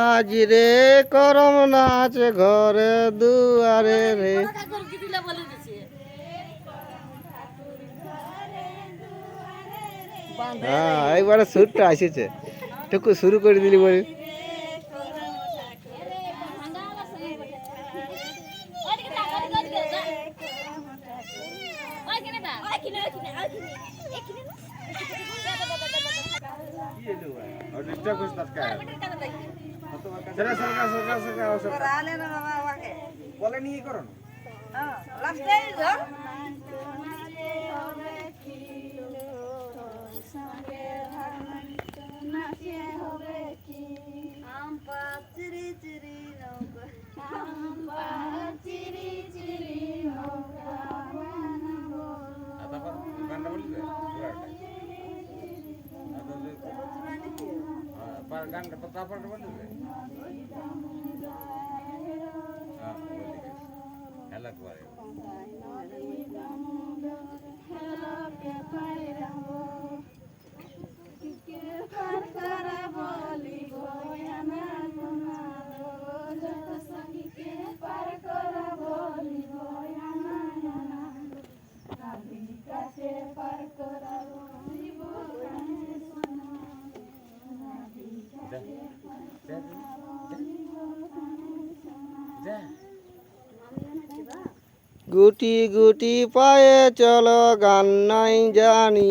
আজি রে করম নাচ ঘরে দুয়ারে রে। হ্যাঁ একবারে সুরটা আসেছে। টুকু শুরু করে দিলি বলি। রালে না বাবা ওকে বলে না গানটা তারপর খেলা করে যা গুটি গুটি পায়ে চলো গান নাই জানি।